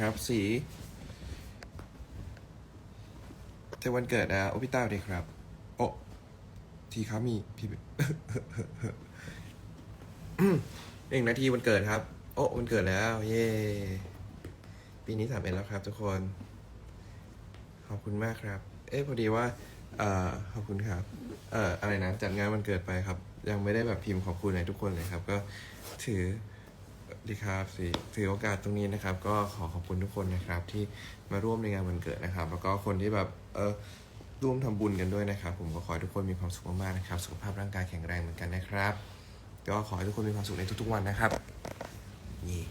ครับสีเทวันเกิดนะโอพี่ต้าดีครับ โอทีครับมีพี่หนึ่งนาทีวันเกิดครับ โอ้วันเกิดแล้ว เย้ปีนี้สามเอ็ดแล้วครับทุกคน ขอบคุณมากครับ เอ๊ะพอดีว่า เอ่อขอบคุณครับ เอ่ออะไรนะจัดงานวันเกิดไปครับ ยังไม่ได้แบบพิมพ์ขอบคุณให้ทุกคนเลยครับ ก็ถือ ดีครับสิถือโอกาสตรงนี้นะครับ ก็ขอขอบคุณทุกคนนะครับที่มาร่วมในงานวันเกิดนะครับ แล้วก็คนที่แบบเออร่วมทำบุญกันด้วยนะครับ ผมก็ขอให้ทุกคนมีความสุขมากๆนะครับ สุขภาพร่างกายแข็งแรงเหมือนกันนะครับ ก็ขอให้ทุกคนมีความสุขในทุกๆวันนะครับนี่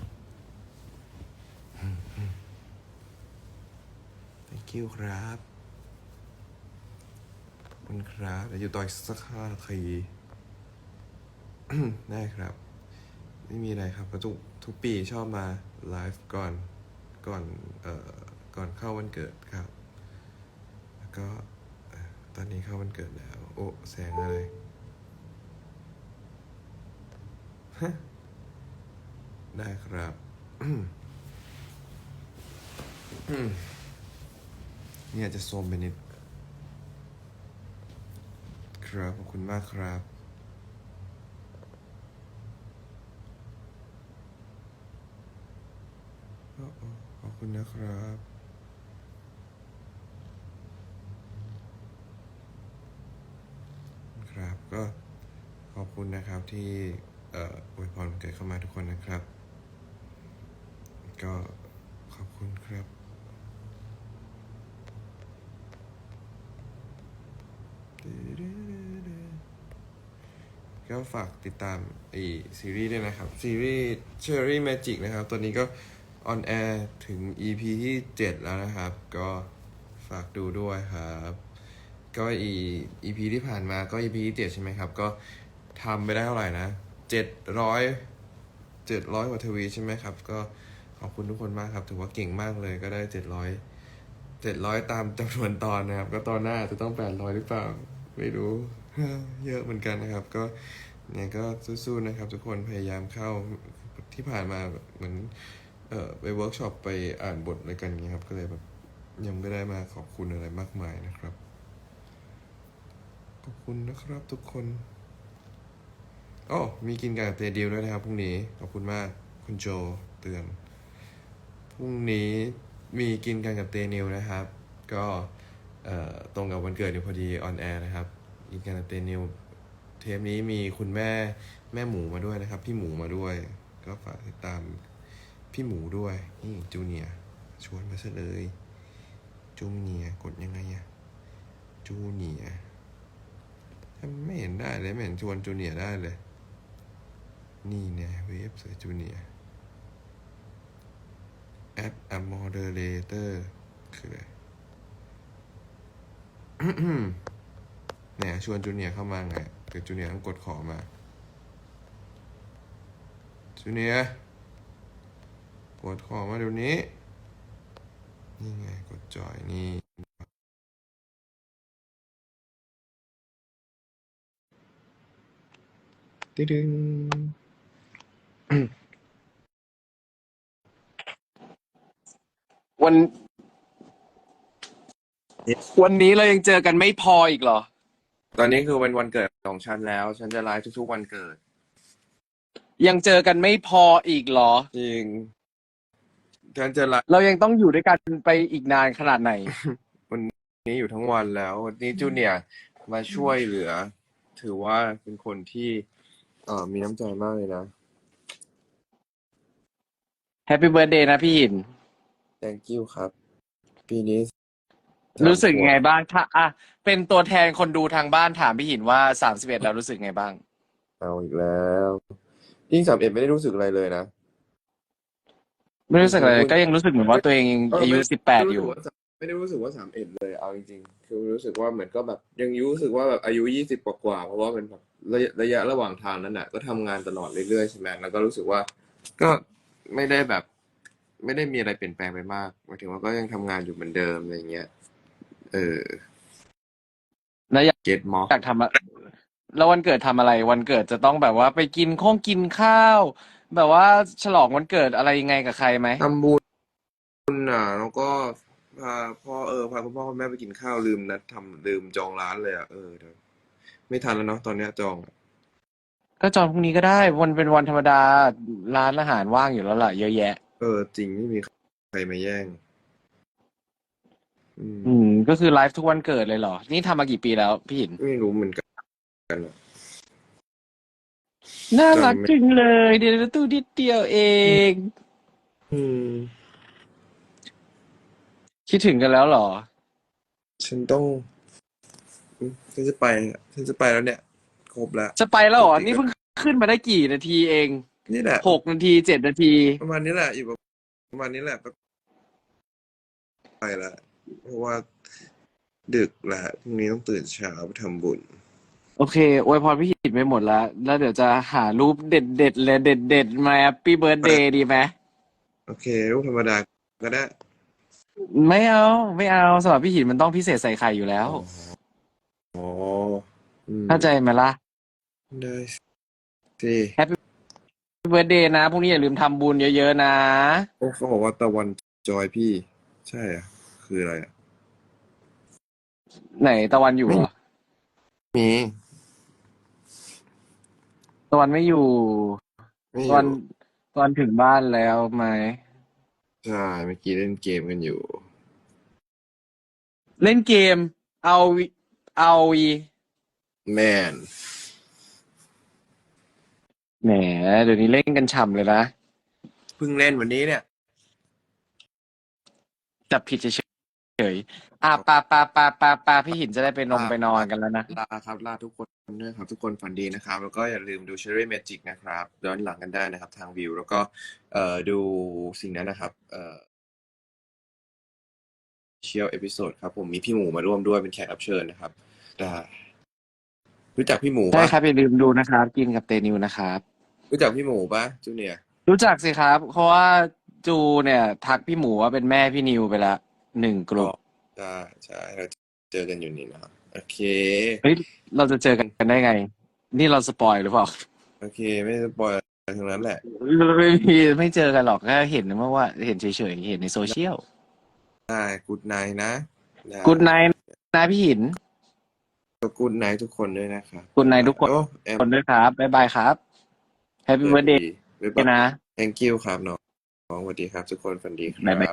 thank you ครับขอบคุณครับเดี๋ยวอยู่ต่ออีกสักห้านาทีได้ครับ ไม่มีอะไรครับก็ทุกทุกปีชอบมาไลฟ์ก่อนก่อนเอ่อก่อนเข้าวันเกิดครับ แล้วก็ตอนนี้เข้าวันเกิดแล้ว โอ้แสงอะไรฮะได้ครับเนี่ยจะโซมไปนิด ครับ ขอบคุณมากครับอ๋อ ขอบคุณนะครับครับก็ขอบคุณนะครับที่อวยพรเกิดเข้ามาทุกคนนะครับ ก็ขอบคุณครับก็ฝากติดตามไอซีรีส์ด้วยนะครับ ซีรีส์ Cherry Magic นะครับ ตัวนี้ก็ ออนแอร์ถึง EP ที่ 7 แล้วนะครับ ก็ฝากดูด้วยครับ ก็อี EP ที่ผ่านมาก็ EP ที่ 7 ใช่ไหมครับ ก็ทำไปได้เท่าไหร่นะ 700 700กว่าทวีใช่ไหมครับ ก็ขอบคุณทุกคนมากครับ ถือว่าเก่งมากเลยก็ได้ 700 700 ตามจำนวนตอนนะครับ ก็ตอนหน้าจะต้อง 800 หรือเปล่า ไม่รู้ เยอะเหมือนกันนะครับ ก็เนี่ยก็สู้ๆนะครับ ทุกคนพยายามเข้าที่ผ่านมาเหมือน เอ่อไปเวิร์กช็อปไปอ่านบทอะไรกันเงี้ยครับ ก็เลยแบบยังไม่ได้มาขอบคุณอะไรมากมายนะครับ ขอบคุณนะครับทุกคนอ๋อมีกินกับเตดิวด้วยนะครับพรุ่งนี้ขอบคุณมากคุณโจเตือนพรุ่งนี้มีกินกันกับเตนิวนะครับ ก็เอ่อตรงกับวันเกิดอยู่พอดีออนแอร์นะครับกินกันกับเตนิวเทปนี้มีคุณแม่แม่หมูมาด้วยนะครับ พี่หมูมาด้วย ก็ฝากติดตาม พี่หมูด้วยนี่จูเนียชวนมาซะเลยจูเนียกดยังไงอะจูเนียไม่เห็นได้เลยไม่เห็นชวนจูเนียได้เลย นี่เนี่ยเวฟเสือจูเนียร์ add a moderator คืออะไรเนี่ยชวนจูเนียเข้ามาไงเดี๋ยวจูเนียต้องกดขอมาจูเนีย ร์กดขอมาเดี๋ยวนี้ นี่ไงกดจอยนี่ตึดึงวัน วันนี้เรายังเจอกันไม่พออีกเหรอ ตอนนี้คือเป็นวันเกิดของฉันแล้ว ฉันจะไลฟ์ทุกๆวันเกิด ยังเจอกันไม่พออีกเหรอ จริง ฉันจะไลฟ์เรายังต้องอยู่ด้วยกันไปอีกนานขนาดไหนนี้อยู่ทั้งวันแล้ววันนี้จูเนียร์มาช่วยเหลือ ถือว่าเป็นคนที่เอ่อมีน้ำใจมากเลยนะ แฮปปี้เบิร์ดเดย์นะพี่หิน thank you ครับ ปีนี้รู้สึกยังไงบ้างถ้าอะเป็นตัวแทนคนดูทางบ้านถามพี่หินว่าสามสิบเอ็ดแล้วรู้สึกไงบ้าง เอาอีกแล้วยิ่งสามเอ็ดไม่ได้รู้สึกอะไรเลยนะ ไม่รู้สึกอะไรก็ยังรู้สึกเหมือนว่าตัวเองยังอายุสิบแปดอยู่ ไม่ได้รู้สึกว่าสามเอ็ดเลยเอาจริงๆ คือรู้สึกว่าเหมือนก็แบบยังรู้สึกว่าแบบอายุยี่สิบกว่าๆเพราะว่าเป็นแบบระยะระยะระหว่างทางนั้นน่ะ ก็ทำงานตลอดเรื่อยๆใช่ไหมแล้วก็รู้สึกว่าก็ไม่ได้แบบ ไม่ได้มีอะไรเปลี่ยนแปลงไปมากหมายถึงว่าก็ยังทำงานอยู่เหมือนเดิมอะไรเงี้ยเออแล้วอยากเก็ตมออยากทำอะแล้ววันเกิดทำอะไร วันเกิดจะต้องแบบว่าไปกินข้องกินข้าว แบบว่าฉลองวันเกิดอะไรยังไงกับใครไหมทำบุญคุณอะแล้วก็พาพ่อเออพาคุณพ่อคุณแม่ไปกินข้าวลืมนัดทำลืมจองร้านเลยอะเออเดี๋ยวไม่ทันแล้วเนาะตอนเนี้ยจองอะก็จองพรุ่งนี้ก็ได้วันเป็นวันธรรมดาร้านอาหารว่างอยู่แล้วล่ะเยอะแยะ เออ จริงไม่มีใครมาแย่ง อืมอืม ก็คือไลฟ์ทุกวันเกิดเลยเหรอ นี่ทำมากี่ปีแล้วพี่หิน ไม่รู้เหมือนกันอะ น่ารักจำไม่จังเลย เดี๋ยวตู้นิดเดียวเอง อืม คิดถึงกันแล้วเหรอ ฉันต้องอืมฉันจะไปอะฉันจะไปแล้วเนี่ย ครบแล้ว จะไปแล้วเหรอ นี่เพิ่งขึ้นมาได้กี่นาทีเอง นี่แหละ หกนาทีเจ็ดนาที ประมาณนี้แหละอยู่ประมาณนี้แหละก็ไปละเพราะว่าดึกละพรุ่งนี้ต้องตื่นเช้าไปทำบุญ โอเคอวยพรพี่หินไปหมดแล้ว แล้วเดี๋ยวจะหารูปเด็ดเด็ดๆเลยเด็ดเด็ดๆมาแฮปปี้เบิร์ดเดย์ดีไหมโอเครูปธรรมดาก็ได้ไม่เอา ไม่เอาสำหรับพี่หินมันต้องพิเศษใส่ไข่อยู่แล้ว อ๋ออืมเข้าใจไหมล่ะได้สิเบิร์ดเดย์นะพรุ่งนี้อย่าลืมทำบุญเยอะๆนะ โอ้เขาบอกว่าตะวันจอยพี่ ใช่อะ คืออะไรอะไหนตะวันอยู่เหรอมี ตะวันไม่อยู่ ไม่อตะวันยู่ตะวันถึงบ้านแล้วไหม ใช่เมื่อกี้เล่นเกมกันอยู่ เล่นเกม เอาวิเอาวีแมนแหมเดี๋ยวนี้เล่นกันฉ่ำเลยนะ เพิ่งเล่นวันนี้เนี่ย จับผิดเฉ ยๆอะปาปาปาปาปาพี่หินจะได้ไปนงไปนอนกันแล้วนะ ลาครับลาทุกคนด้วยครับ ทุกคนฝันดีนะครับ แล้วก็อย่าลืมดู Cherry Magic นะครับย้อนหลังกันได้นะครับ ทางวิว แล้วก็เอ่อดูสิ่งนั้นนะครับ เอ่อเชียลเอพิโซดครับผมมีพี่หมูมาร่วมด้วยเป็นแขกรับเชิญนะครับได้รู้จักพี่หมูใช่ปะครับอย่าลืมดูนะครับ กินกับเตนิวนะครับ รู้จักพี่หมูปะจูเนียร์รู้จักสิครับ เพราะว่าจูเนี่ย ทักพี่หมูว่าเป็นแม่พี่นิวไปละ หนึ่งกลุ่มใช่ใช่เราเจอกันอยู่นี่นะครับโอเคเฮ้ยเราจะเจอกันได้ไง นี่เราสปอยหรือเปล่าโอเค ไม่สปอยอะไรทั้งนั้นแหละไม่มีไม่เจอกันหรอกก็เห็นเมื่อว่าเห็นเฉยๆเห็นในโซเชียลได้กูดไนนะได้กุดไนนะพี่หินกูดไนทุกคนด้วยนะครับ Good night ทุกคนโอ้แอมคนด้วยครับบ๊ายบายครับ Happy birthday บ๊ายบายนะ thank you ครับน้องน้องสวัสดีครับ ทุกคนฝันดีคบ๊ายบายรับ